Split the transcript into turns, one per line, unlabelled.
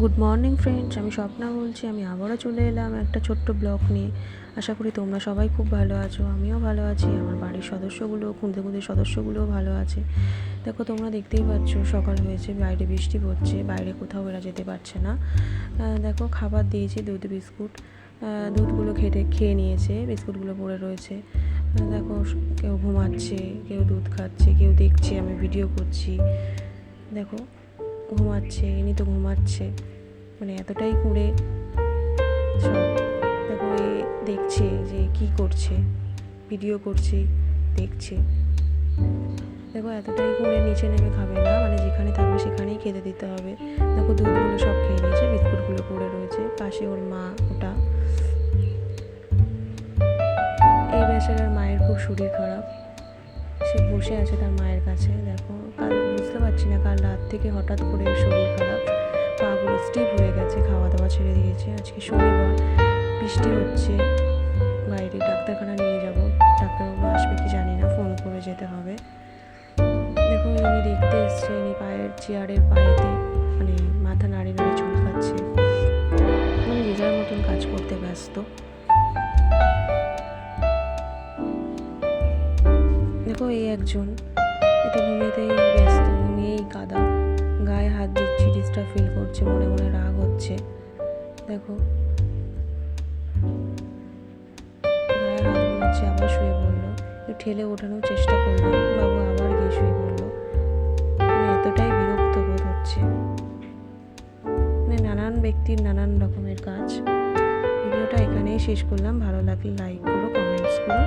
Good morning friends আমি স্বপ্না বলছি, আমি আবারও চলে এলাম একটা ছোট্ট ব্লগ নিয়ে। আশা করি তোমরা সবাই খুব ভালো আছো, আমিও ভালো আছি, আমার বাড়ির সদস্যগুলো খুঁড়তে খুঁড়তে সদস্যগুলোও ভালো আছে। দেখো, তোমরা দেখতেই পাচ্ছ, সকাল হয়েছে, বাইরে বৃষ্টি পড়ছে, বাইরে কোথাও এরা যেতে পারছে না। দেখো, খাবার দিয়েছি, দুধ, বিস্কুট। দুধগুলো খেটে খেয়ে নিয়েছে, বিস্কুটগুলো পড়ে রয়েছে। দেখো, কেউ ঘুমাচ্ছে, কেউ দুধ খাচ্ছে, কেউ দেখছে, আমি ভিডিও করছি। দেখো ঘুমাচ্ছে, ইনি তো ঘুমাচ্ছে। মানে এতটাই কুঁড়ে। সব এ দেখছে যে কি করছে, ভিডিও করছে, দেখছে। দেখো এতটাই কুঁড়ে, নিচে নেমে খাবে না। মানে যেখানে থাকবে সেখানেই খেতে দিতে হবে। দেখো দুধগুলো সব খেয়ে নিয়েছে, বিস্কুটগুলো পড়ে রয়েছে। পাশে ওর মা, ওটা। এই বেচারার মায়ের খুব শরীর খারাপ। সে বসে আছে তার মায়ের কাছে, দেখো। রাত থেকে হঠাৎ করে শরীর খারাপ পাগুলো স্টিপ হয়ে গেছে খাওয়া দাওয়া ছেড়ে দিয়েছে। আজকে শনিবার, বৃষ্টি হচ্ছে, বাইরে ডাক্তারখানা নিয়ে যাব। ডাক্তারবাবু আসবে কি জানি না ফোন করে যেতে হবে। দেখো ইনি দেখতে এসছে ইনি পায়ের, চেয়ারের পায়েতে মানে মাথা নাড়ি নাড়ি চুল খাচ্ছে মানে যে যার মতন কাজ করতে ব্যস্ত। দেখো এই একজন, এতে ঘুমিয়েতেই ব্যস্ত। ঘুমিয়েই কাদা গায়ে হাত দিচ্ছি ডিস্টার্ব ফিল করছে, মনে মনে রাগ হচ্ছে। দেখো। গায়ে হাত ঘুমাচ্ছে আবার শুয়ে পড়ল। ঠেলে ওঠানোর চেষ্টা করলাম, বাবু আবার গিয়ে শুয়ে পড়ল। এতটাই বিরক্ত বোধ হচ্ছে। মানে নানান ব্যক্তির নানান রকমের কাজ। ভিডিওটা এখানেই শেষ করলাম। ভালো লাগলে লাইক করো কমেন্টস করো।